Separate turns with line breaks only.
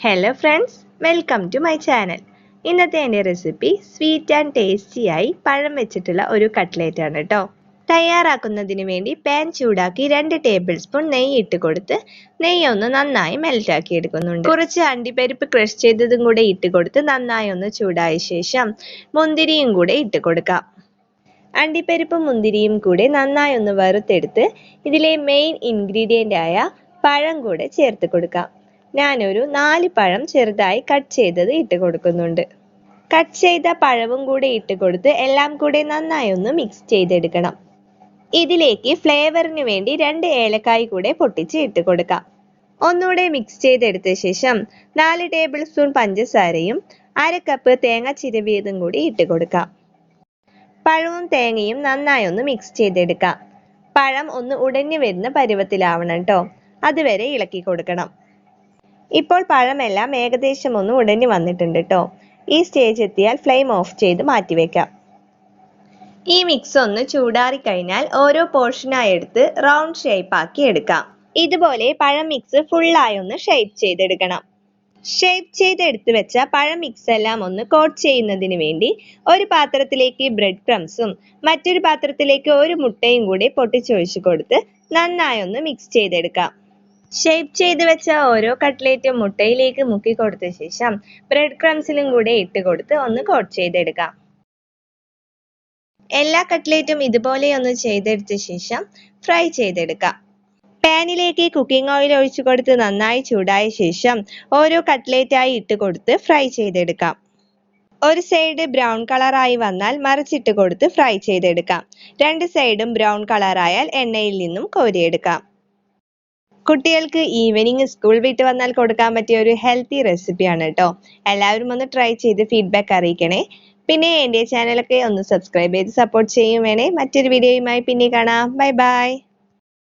Hello friends welcome to my channel ഇന്നത്തെ എന്റെ recipe sweet and ടേസ്റ്റിയായി പഴം വെച്ചിട്ടുള്ള ഒരു കട്ട്ലേറ്റ് ആണ് കേട്ടോ തയ്യാറാക്കുന്നതിന് വേണ്ടി പാൻ ചൂടാക്കി രണ്ട് ടേബിൾ സ്പൂൺ നെയ്യ് ഇട്ട് കൊടുത്ത് നെയ്യ് ഒന്ന് നന്നായി മെൽറ്റാക്കി എടുക്കുന്നുണ്ട്. കുറച്ച് അണ്ടിപ്പരിപ്പ് ക്രഷ് ചെയ്തതും കൂടെ ഇട്ട് കൊടുത്ത് നന്നായി ഒന്ന് ചൂടായ ശേഷം മുന്തിരിയും കൂടെ ഇട്ട് കൊടുക്കാം. അണ്ടിപ്പരിപ്പും മുന്തിരിയും കൂടെ നന്നായി ഒന്ന് വറുത്തെടുത്ത് ഇതിലെ മെയിൻ ഇൻഗ്രീഡിയന്റ് ആയ പഴം കൂടെ ചേർത്ത് കൊടുക്കാം. ഞാനൊരു നാല് പഴം ചെറുതായി കട്ട് ചെയ്തത് ഇട്ട് കൊടുക്കുന്നുണ്ട്. കട്ട് ചെയ്ത പഴവും കൂടെ ഇട്ട് കൊടുത്ത് എല്ലാം കൂടെ നന്നായി ഒന്ന് മിക്സ് ചെയ്തെടുക്കണം. ഇതിലേക്ക് ഫ്ലേവറിന് വേണ്ടി രണ്ട് ഏലക്കായ് കൂടെ പൊട്ടിച്ച് ഇട്ട് കൊടുക്കാം. ഒന്നുകൂടെ മിക്സ് ചെയ്തെടുത്ത ശേഷം നാല് ടേബിൾ സ്പൂൺ പഞ്ചസാരയും അര കപ്പ് തേങ്ങ ചിരവിയതും കൂടി ഇട്ട് കൊടുക്കാം. പഴവും തേങ്ങയും നന്നായി ഒന്ന് മിക്സ് ചെയ്തെടുക്കാം. പഴം ഒന്ന് ഉടഞ്ഞു വരുന്ന പരുവത്തിലാവണം കേട്ടോ അതുവരെ ഇളക്കി കൊടുക്കണം. ഇപ്പോൾ പഴമെല്ലാം ഏകദേശം ഒന്ന് ഉടഞ്ഞു വന്നിട്ടുണ്ട് കേട്ടോ ഈ സ്റ്റേജ് എത്തിയാൽ ഫ്ലെയിം ഓഫ് ചെയ്ത് മാറ്റിവെക്കാം ഈ മിക്സ് ഒന്ന് ചൂടാറി കഴിഞ്ഞാൽ ഓരോ പോർഷനായി എടുത്ത് റൗണ്ട് ഷേപ്പ് ആക്കി എടുക്കാം. ഇതുപോലെ പഴം മിക്സ് ഫുള്ളായി ഒന്ന് ഷേപ്പ് ചെയ്തെടുക്കണം. ഷേപ്പ് ചെയ്ത് എടുത്തു വെച്ച പഴം മിക്സ് എല്ലാം ഒന്ന് കോട്ട് ചെയ്യുന്നതിന് വേണ്ടി ഒരു പാത്രത്തിലേക്ക് ബ്രെഡ് ക്രംസും മറ്റൊരു പാത്രത്തിലേക്ക് ഒരു മുട്ടയും കൂടി പൊട്ടിച്ചൊഴിച്ചു കൊടുത്ത് നന്നായി ഒന്ന് മിക്സ് ചെയ്തെടുക്കാം. ഷേപ്പ് ചെയ്ത് വെച്ച ഓരോ കട്ട്ലേറ്റും മുട്ടയിലേക്ക് മുക്കി കൊടുത്ത ശേഷം ബ്രെഡ് ക്രംസിലും കൂടെ ഇട്ട് കൊടുത്ത് ഒന്ന് കോട്ട് ചെയ്തെടുക്കാം. എല്ലാ കട്ട്ലേറ്റും ഇതുപോലെ ഒന്ന് ചെയ്തെടുത്ത ശേഷം ഫ്രൈ ചെയ്തെടുക്കാം. പാനിലേക്ക് കുക്കിംഗ് ഓയിൽ ഒഴിച്ചു കൊടുത്ത് നന്നായി ചൂടായ ശേഷം ഓരോ കട്ട്ലേറ്റായി ഇട്ട് കൊടുത്ത് ഫ്രൈ ചെയ്തെടുക്കാം. ഒരു സൈഡ് ബ്രൗൺ കളറായി വന്നാൽ മറിച്ചിട്ട് കൊടുത്ത് ഫ്രൈ ചെയ്തെടുക്കാം. രണ്ട് സൈഡും ബ്രൗൺ കളറായാൽ എണ്ണയിൽ നിന്നും കോരിയെടുക്കാം. കുട്ടികൾക്ക് ഈവനിങ് സ്കൂൾ വിട്ട് വന്നാൽ കൊടുക്കാൻ പറ്റിയ ഒരു ഹെൽത്തി റെസിപ്പിയാണ് കേട്ടോ എല്ലാവരും ഒന്ന് ട്രൈ ചെയ്ത് ഫീഡ്ബാക്ക് അറിയിക്കണേ. പിന്നെ എന്റെ ചാനലൊക്കെ ഒന്ന് സബ്സ്ക്രൈബ് ചെയ്ത് സപ്പോർട്ട് ചെയ്യും വേണേ. മറ്റൊരു വീഡിയോയുമായി പിന്നെ കാണാം. Bye bye